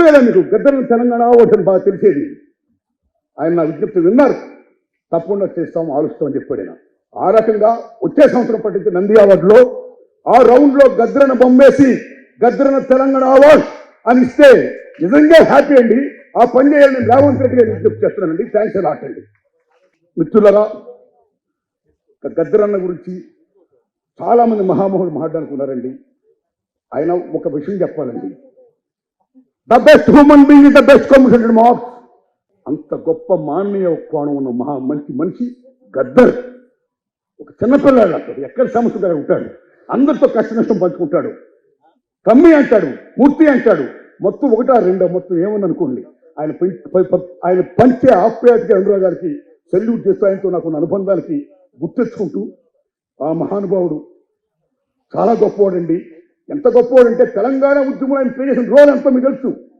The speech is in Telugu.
అప్పుడు కదా మీకు గద్దరం తెలంగాణ ఓటని బాగా తెలిసేది. ఆయన నా విజ్ఞప్తి విన్నారు. తప్పకుండా చేస్తాం ఆలోచిస్తామని చెప్పాడు ఆయన. ఆ రకంగా వచ్చే సంవత్సరం పట్టించి నంది అవార్డులో. ఆ రౌండ్లో గద్రన బొమ్మేసి గద్రన తెలంగాణ అవార్డ్ అని ఇస్తే నిజంగా హ్యాపీ అండి. ఆ పని చేయాలని రేవంత్ రెడ్డి గారు విజ్ఞప్తి చేస్తున్నానండి థ్యాంక్స్ అలాట్ మిత్రులరా గద్దరన్న గురించి చాలామంది మహామహులు మాట్లాడుకున్నారండి. ఆయన ఒక విషయం చెప్పాలండి. The best human being is the best commission marks అంత గొప్ప మానవీయ కోణం ఉన్న మహా మంచి మనిషి గద్దర్. ఒక చిన్నపిల్లాడు అతడు ఎక్కడ సమస్య దగ్గర ఉంటాడు. అందరితో కష్ట నష్టం పంచుకుంటాడు. తమ్మి అంటాడు మూర్తి అంటాడు. మొత్తం ఒకటా రెండో మొత్తం ఏమని అనుకోండి. ఆయన ఆయన పంచే ఆప్యాయతగా అనురాగ్ గారికి సెల్యూట్ చేస్తూ ఆయనతో నాకు అనుబంధానికి గుర్తెచ్చుకుంటూ ఆ మహానుభావుడు చాలా గొప్పవాడండి. ఎంత గొప్పవాడు అంటే తెలంగాణ ఉద్యమంలో ఆయన ప్లే చేసిన రోల్ ఎంతో మీకు తెలుసు?